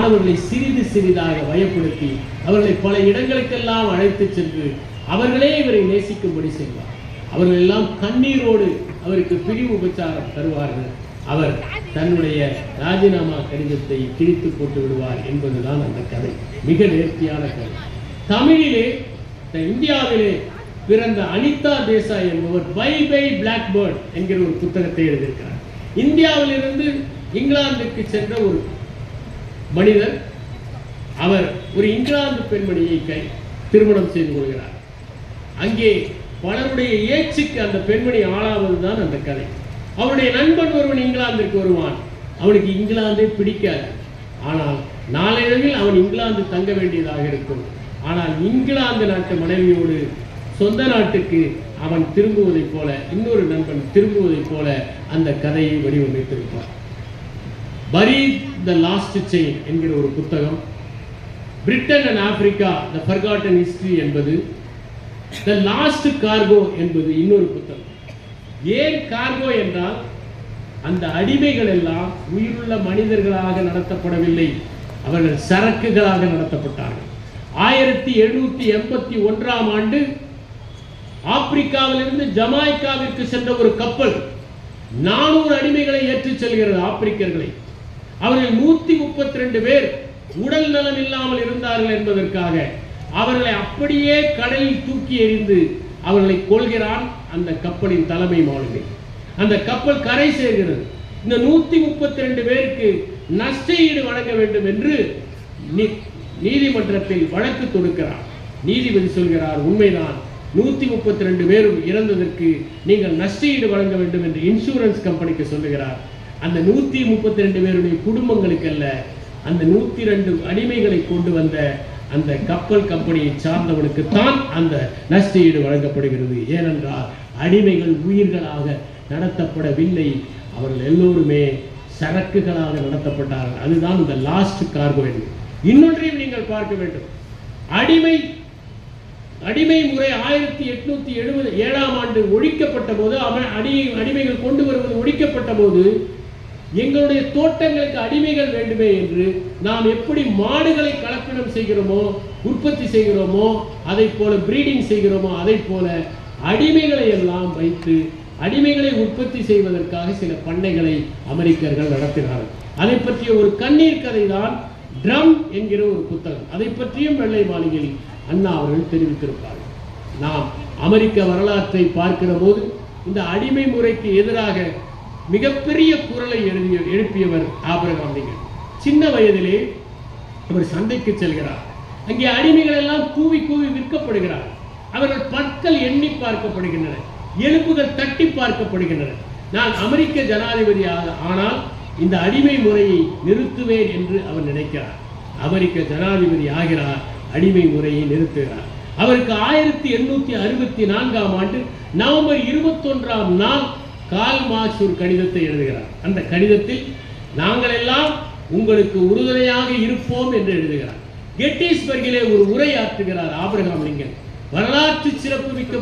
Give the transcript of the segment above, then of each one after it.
மாணவர்களை சிறிது சிறிதாக வயப்படுத்தி அவர்களை பல இடங்களுக்கெல்லாம் அழைத்து சென்று அவர்களே இவரை நேசிக்கும்படி செய்வார். அவர்கள் எல்லாம் கண்ணீரோடு அவருக்கு பிரிவு உபச்சாரம் தருவார்கள். அவர் தன்னுடைய ராஜினாமா கடிதத்தை கிழித்து போட்டு விடுவார் என்பதுதான் அந்த கதை. மிக நேர்த்தியான கதை. தமிழிலே இந்தியாவிலே பிறந்த அனிதா தேசாய் என்பவர் பை பை பிளாக் பேர்ட் என்கிற ஒரு புத்தகத்தை எழுதியிருக்கிறார். இந்தியாவிலிருந்து இங்கிலாந்துக்கு சென்ற ஒரு மனிதர் அவர் ஒரு இங்கிலாந்து பெண்மணியை கை திருமணம் செய்து கொள்கிறார். அங்கே பலருடைய ஏச்சுக்கு அந்த பெண்மணி ஆளாவது தான் அந்த கதை. அவருடைய நண்பன் ஒருவன் இங்கிலாந்திற்கு வருவான். அவனுக்கு இங்கிலாந்தே பிடிக்காது. ஆனால் நாளடைவில் அவன் இங்கிலாந்து தங்க வேண்டியதாக இருக்கும். ஆனால் இங்கிலாந்து நாட்டு மனைவியோடு சொந்த நாட்டுக்கு அவன் திரும்புவதைப் போல இன்னொரு நண்பன் திரும்புவதைப் போல அந்த கதையை வடிவமைத்திருப்பான் பரி த லாஸ்ட் செயின் என்கிற ஒரு புத்தகம். Britain and Africa the forgotten history என்பது த லாஸ்ட் கார்கோ என்பது இன்னொரு புத்தகம். ஏன் கார்கோ என்றால் அந்த அடிமைகள் எல்லாம் உயிருள்ள மனிதர்களாக நடத்தப்படவில்லை. அவர்கள் சரக்குகளாக நடத்தப்பட்டார்கள். ஆயிரத்தி எழுநூத்தி எண்பத்தி ஒன்றாம் ஆண்டு ஆப்பிரிக்காவிலிருந்து ஜமாய்க்காவிற்கு சென்ற ஒரு கப்பல் நானூறு அடிமைகளை ஏற்றிச் செல்கிறது ஆப்பிரிக்கர்களை. அவர்கள் நூத்தி முப்பத்தி ரெண்டு பேர் உடல் நலம் இல்லாமல் இருந்தார்கள் என்பதற்காக அவர்களை அப்படியே கடலில் தூக்கி எறிந்து அவர்களை கொள்கிறான் அந்த கப்பலின் தலைமை மாலுமி அந்த கப்பல் கரை சேர்கிறது. இந்த நூத்தி முப்பத்தி ரெண்டு பேருக்கு நஷ்ட ஈடு வழங்க வேண்டும் என்று நீ- நீதிமன்றத்தில் வழக்கு தொடுக்கிறார். நீதிபதி சொல்கிறார் உண்மைதான் நூத்தி முப்பத்தி ரெண்டு பேரும் இறந்ததற்கு நீங்கள் நஷ்ட ஈடு வழங்க வேண்டும் என்று இன்சூரன்ஸ் கம்பெனிக்கு சொல்லுகிறார். அந்த நூத்தி முப்பத்தி ரெண்டு பேருடைய குடும்பங்களுக்கு அல்ல அந்த நூத்தி ரெண்டு அடிமைகளை கொண்டு வந்த அந்த கப்பல் கம்பெனியை சார்ந்தவனுக்கு தான் அந்த நஷ்ட ஈடு வழங்கப்படுகிறது. ஏனென்றால் அடிமைகள் உயிர்களாக நடத்தப்படவில்லை. அவர்கள் எல்லோருமே சரக்குகளாக நடத்தப்பட்டார்கள். அதுதான் இந்த லாஸ்ட் கார்கோ இன்னொன்றையும் நீங்கள் பார்க்க வேண்டும். அடிமை அடிமை முறை ஆயிரத்தி எட்நூத்தி எழுபது ஏழாம் ஆண்டு ஒழிக்கப்பட்ட போது அவன் அடி அடிமைகள் கொண்டு வருவது ஒழிக்கப்பட்ட போது எங்களுடைய தோட்டங்களுக்கு அடிமைகள் வேண்டுமே என்று நாம் எப்படி மாடுகளை கலப்பினம் செய்கிறோமோ உற்பத்தி செய்கிறோமோ அதை போல பிரீடிங் செய்கிறோமோ அதை போல அடிமைகளை எல்லாம் வைத்து அடிமைகளை உற்பத்தி செய்வதற்காக சில பண்ணைகளை அமெரிக்கர்கள் நடத்தினார்கள். அதை பற்றிய ஒரு கண்ணீர் கதை தான் ட்ரம் என்கிற ஒரு புத்தகம். அதை பற்றியும் வெள்ளை மாளிகையில் அண்ணா அவர்கள் தெரிவித்திருப்பார்கள். நாம் அமெரிக்க வரலாற்றை பார்க்கிற போது இந்த அடிமை முறைக்கு எதிராக மிகப்பெரிய குரலை எழுதிய எழுப்பியவர் ஆபரகம் லிங்கன். சின்ன வயதிலே அவர் சந்தைக்கு செல்கிறார். அங்கே அடிமைகள் எல்லாம் கூவி கூவி விற்கப்படுகிறார். அவர்கள் பற்கள் எண்ணி பார்க்கப்படுகின்றன. எலும்புகள் தட்டி பார்க்கப்படுகின்றன. நான் அமெரிக்க ஜனாதிபதி ஆனால் இந்த அடிமை முறையை நிறுத்துவேன் என்று அவர் நினைக்கிறார். அமெரிக்க ஜனாதிபதி ஆகிறார் அடிமை முறையை நிறுத்துகிறார். அவருக்கு ஆயிரத்தி எண்ணூத்தி அறுபத்தி நான்காம் ஆண்டு நவம்பர் இருபத்தொன்றாம் நாள் கால் மார்க்ஸ் ஒரு கடிதத்தை எழுதுகிறார். அந்த கடிதத்தில் நாங்கள் எல்லாம் உங்களுக்கு உறுதுணையாக இருப்போம் என்று எழுதுகிறார். கெட்டிஸ்பர்கிலே ஒரு உரை ஆற்றுகிறார் ஆபிரகாம் லிங்கன் வரலாற்று சிறப்புமிக்க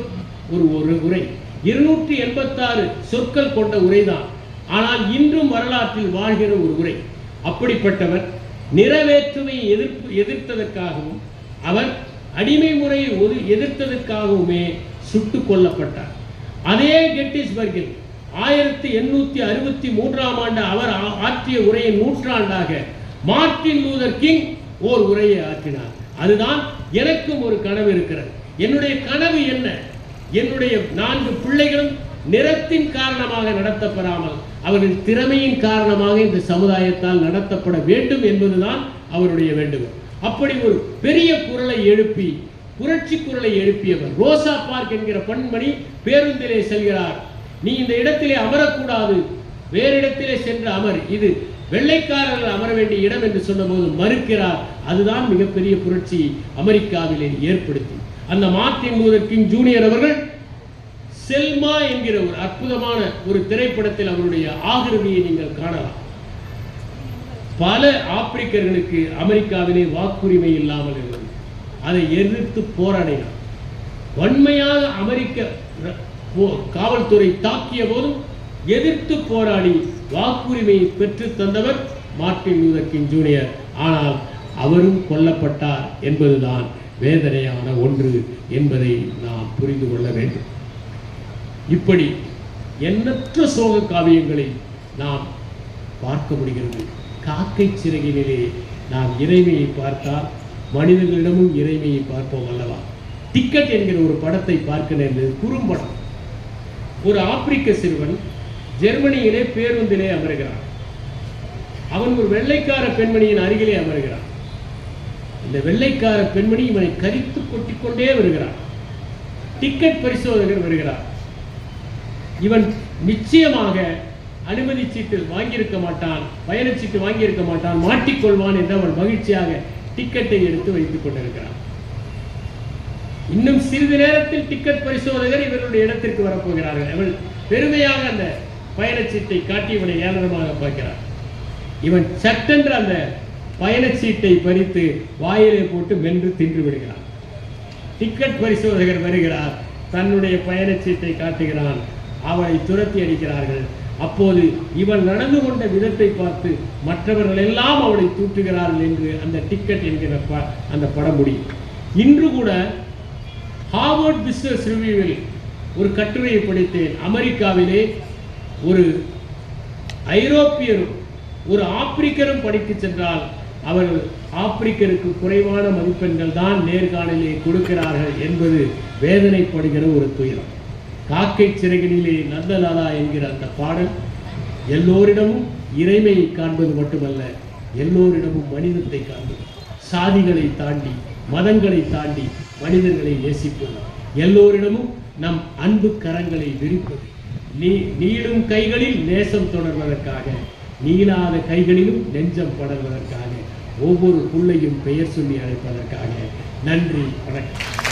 ஒரு ஒரு உரை. இருநூற்றி எண்பத்தாறு சொற்கள் கொண்ட உரைதான். ஆனால் இன்றும் வரலாற்றில் வாழ்கிற ஒரு உரை. அப்படிப்பட்டவர் நிறைவேற்றுமையை எதிர்ப்பு எதிர்த்ததற்காகவும் அவர் அடிமை முறையை ஒரு எதிர்த்ததற்காகவுமே சுட்டுக் கொல்லப்பட்டார். அதே கெட்டிஸ்பர்கில் ஆயிரத்தி எண்ணூத்தி அறுபத்தி மூன்றாம் ஆண்டு அவர் ஆற்றிய உரையை நூற்றாண்டாக மார்ட்டின் லூதர் கிங் ஓர் உரையை ஆற்றினார். அதுதான் எனக்கும் ஒரு கனவு இருக்கிறது. என்னுடைய கனவு என்ன? என்னுடைய நான்கு பிள்ளைகளும் நிறத்தின் காரணமாக நடத்தப்படாமல் அவர்கள் திறமையின் காரணமாக இந்த சமுதாயத்தால் நடத்தப்பட வேண்டும் என்பதுதான் அவருடைய வேண்டுகோள். அப்படி ஒரு பெரிய குரலை எழுப்பி புரட்சி குரலை எழுப்பியவர் ரோசா பார்க் என்கிற பெண்மணி பேருந்திலே செல்கிறார். நீ இந்த இடத்திலே அமரக்கூடாது. வேறு இடத்திலே சென்று அமர். இது வெள்ளைக்காரர்கள் அமர வேண்டிய இடம் என்று சொன்னபோது மறுக்கிறார். அதுதான் மிகப்பெரிய புரட்சி அமெரிக்காவிலே ஏற்படுத்தி. அந்த மார்டின் லூதர் கிங் ஜூனியர் அவர்கள் செல்மா என்கிற ஒரு அற்புதமான ஒரு திரைப்படத்தில் அவருடைய ஆகிருமியை நீங்கள் காணலாம். பல ஆப்பிரிக்கர்களுக்கு அமெரிக்காவிலே வாக்குரிமை இல்லாமல் இருந்தது. அதை எதிர்த்து போராடினார். வன்மையாக அமெரிக்க காவல்துறை தாக்கிய போதும் எதிர்த்து போராடி வாக்குரிமையை பெற்று தந்தவர் மார்ட்டின் லூதர் கிங் ஜூனியர். ஆனால் அவரும் கொல்லப்பட்டார் என்பதுதான் வேதனையான ஒன்று என்பதை நாம் புரிந்து கொள்ள வேண்டும். இப்படி எண்ணற்ற சோக காவியங்களை நாம் பார்க்க முடிகிறது. காக்கை சிறகினிலே நாம் இறைமையை பார்த்தால் மனிதர்களிடமும் இறைமையை பார்ப்போம் அல்லவா? டிக்கெட் என்கிற ஒரு படத்தை பார்க்க நேர்ந்தது குறும்படம். ஒரு ஆப்பிரிக்க சிறுவன் ஜெர்மனியிலே பேருந்திலே அமர்கிறான். அவன் ஒரு வெள்ளைக்கார பெண்மணியின் அருகிலே அமர்கிறான். இந்த வெள்ளைக்கார பெண்மணி இவனை கரித்து கொட்டிக்கொண்டே வருகிறான். டிக்கெட் பரிசோதகர் வருகிறார். இவன் நிச்சயமாக அனுமதி சீட்டு வாங்கியிருக்க மாட்டான் பயணச்சீட்டு வாங்கியிருக்க மாட்டான் மாட்டிக்கொள்வான் என்று அவன் மகிழ்ச்சியாக டிக்கெட்டை எடுத்து வைத்துக் கொண்டிருக்கிறான். இன்னும் சிறிது நேரத்தில் டிக்கெட் பரிசோதகர் இவருடைய இடத்திற்கு வரப்போகிறார்கள். அவள் பெருமையாக அந்த பயணச்சீட்டை காட்டி இவனை ஏளனமாக பார்க்கிறார். இவன் சட்டென்று அந்த பயணச்சீட்டை பறித்து வாயிலே போட்டு மென்று தின்று விடுகிறான். டிக்கெட் பரிசோதகர் வருகிறார். தன்னுடைய பயணச்சீட்டை காட்டுகிறான். அவனை துரத்தி அடிக்கிறார்கள். அப்போது இவன் நடந்து கொண்ட விதத்தை பார்த்து மற்றவர்கள் எல்லாம் அவளை தூற்றுகிறார்கள் என்று அந்த டிக்கெட் என்கிற ப- அந்த படம் முடியும் இன்று கூட ஹார்வர்ட் பிஸ்னஸ் ரிவ்யூவில் ஒரு கட்டுரையை படித்தேன். அமெரிக்காவிலே ஒரு ஐரோப்பியரும் ஒரு ஆப்பிரிக்கரும் படித்து சென்றால் அவர்கள் ஆப்பிரிக்கருக்கு குறைவான மதிப்பெண்கள் தான் நேர்காணலே கொடுக்கிறார்கள் என்பது வேதனைப்படுகிற ஒரு துயரம். காக்கை சிறகினிலே நந்தலாலா என்கிற அந்த பாடல் எல்லோரிடமும் இறைமையை காண்பது மட்டுமல்ல எல்லோரிடமும் மனிதத்தை காண்பது. சாதிகளை தாண்டி மதங்களை தாண்டி மனிதர்களை நேசிப்பது. எல்லோரிடமும் நம் அன்பு கரங்களை விரிப்பது. நீ நீளும் கைகளில் நேசம் தொடர்வதற்காக நீளாத கைகளிலும் நெஞ்சம் படர்வதற்காக ஒவ்வொரு புள்ளையும் பெயர் சொல்லி அழைப்பதற்காக. நன்றி வணக்கம்.